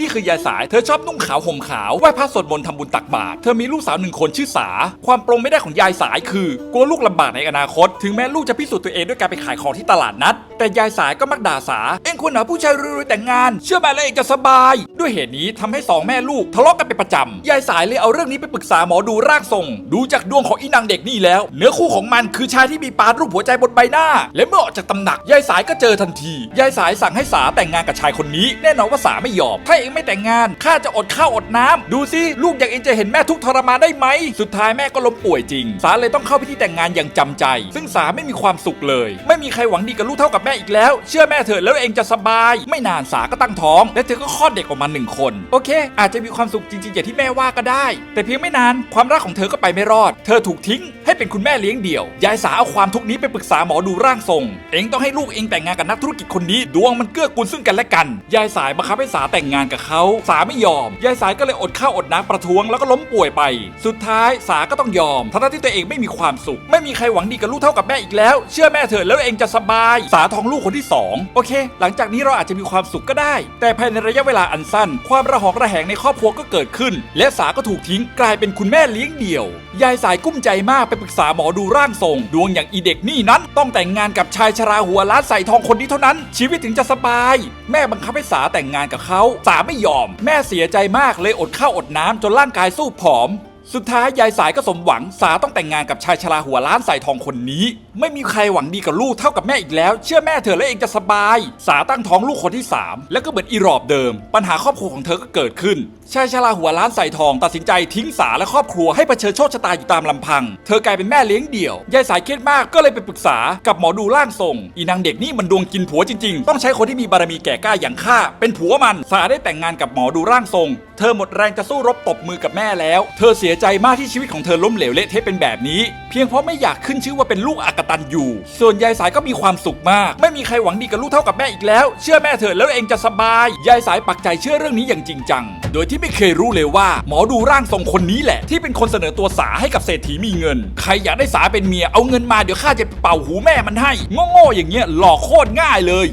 นี่คือยายสายเธอชอบนุ่งขาวห่มขาวไหว้พระสวดมนต์ทำบุญตักบาตรเธอมีลูกสาวหนึ่งคนชื่อสา ความปรงไม่ได้ของยายสายคือกลัวลูกลำบากในอนาคต ถึงแม้ลูกจะพิสูจน์ตัวเองด้วยการไปขายของที่ตลาดนัด แต่ยายสายก็มักด่าสา เอ็งควรหาผู้ชายรวยๆแต่งงาน เชื่อแม่แล้วเองจะสบาย ด้วยเหตุนี้ทำให้สองแม่ลูกทะเลาะกันเป็นประจำยายสายเลยเอาเรื่องนี้ไปปรึกษาหมอดูร่างทรง ดูจากดวงของอีนางเด็กนี่แล้ว เนื้อคู่ของมันคือชายที่มีปานรูปหัวใจบนใบหน้า และเมื่อออกจากตำหนักยายสายก็เจอทันทียายสายสั่งให้สาแต่งงานกับชายคนนี้ แน่นอนว่าสาไม่ยอมถ้าเองไม่แต่งงาน ข้าจะอดข้าวอดน้ำดูสิลูกอย่างเองจะเห็นแม่ทุกทรมานได้ไหม สุดท้ายแม่ก็ล้มป่วยจริง สาเลยต้องเข้าพิธีแต่งงานอย่างจำใจ ซึ่งสาไม่มีความสุขเลย ไม่มีใครหวังดีกับลูกเท่ากับแม่อีกแล้ว เชื่อแม่เถอะแล้วเองจะสบาย ไม่นานสาก็ตั้งท้อง และเธอก็คลอดเด็กออกมาหนึ่งคน โอเค อาจจะมีความสุขจริงๆอย่างที่แม่ว่าก็ได้ แต่เพียงไม่นานความรักของเธอก็ไปไม่รอด เธอถูกทิ้ง เป็นคุณแม่เลี้ยงเดี่ยว ยายสาเอาความทุกข์นี้ไปปรึกษาหมอดูร่างทรง เองต้องให้ลูกเองแต่งงานกับนักธุรกิจคนนี้ ดวงมันเกื้อกูลซึ่งกันและกัน ยายสายบังคับให้สาแต่งงานกับเขาสาไม่ยอม ยายสายก็เลยอดข้าวอดน้ำประท้วงแล้วก็ล้มป่วยไป สุดท้ายสาก็ต้องยอมทั้งที่ตัวเองไม่มีความสุข ไม่มีใครหวังดีกับลูกเท่ากับแม่อีกแล้ว เชื่อแม่เถอะแล้วเองจะสบาย สาท้องลูกคนที่สองโอเค หลังจากนี้เราอาจจะมีความสุขก็ได้ แต่ภายในระยะเวลาอันสั้น ความระหองระแหงในครอบครัวก็เกิดขึ้น และสาก็ถูกทิ้งกลายเป็นคุณแม่เลี้ยงเดี่ยว ยายสายกุ้มใจมากไปปรึกษาหมอดูร่างทรง ดวงอย่างอีเด็กนี่นั้น ต้องแต่งงานกับชายชราหัวล้านใส่ทองคนนี้เท่านั้น ชีวิตถึงจะสบาย แม่บังคับให้สาแต่งงานกับเขาสาไม่ยอม แม่เสียใจมากเลยอดข้าวอดน้ำจนร่างกายสู้ผอม สุดท้ายยายสายก็สมหวังสาต้องแต่งงานกับชายชราหัวล้านใส่ทองคนนี้ ไม่มีใครหวังดีกับลูกเท่ากับแม่อีกแล้ว เชื่อแม่เธอแล้วเองจะสบาย สาตั้งท้องลูกคนที่ 3 แล้วก็เหมือนอีรอบเดิม ปัญหาครอบครัวของเธอก็เกิดขึ้น ชายชราหัวล้านใส่ทอง ตัดสินใจทิ้งสาและครอบครัวให้เผชิญโชคชะตาอยู่ตามลำพัง เธอกลายเป็นแม่เลี้ยงเดี่ยวยายสายเครียดมากก็เลยไปปรึกษากับหมอดูร่างทรง อีนางเด็กนี่มันดวงกินผัวจริง ๆ ต้องใช้คนที่มีบารมีแก่กล้าอย่างข้าเป็นผัวมันสาได้แต่งงานกับหมอดูร่างทรง เธอหมดแรงจะสู้รบตบมือกับแม่แล้ว เธอเสียใจมากที่ชีวิตของเธอล้มเหลวเละเทะเป็นแบบนี้ เพียงเพราะไม่อยากขึ้นชื่อว่าเป็นลูกอักตันอยู่ ส่วนยายสายก็มีความสุขมาก ไม่มีใครหวังดีกับลูกเท่ากับแม่อีกแล้ว เชื่อแม่เถอะแล้วเองจะสบาย ยายสายปักใจเชื่อเรื่องนี้อย่างจริงจัง โดยที่ไม่เคยรู้เลยว่า หมอดูร่างทรงคนนี้แหละ ที่เป็นคนเสนอตัวสาให้กับเศรษฐีมีเงิน ใครอยากได้สาเป็นเมียเอาเงินมาเดี๋ยวข้าจะไปเป่าหูแม่มันให้โง่ๆอย่างเงี้ยหลอกโคตรง่ายเลย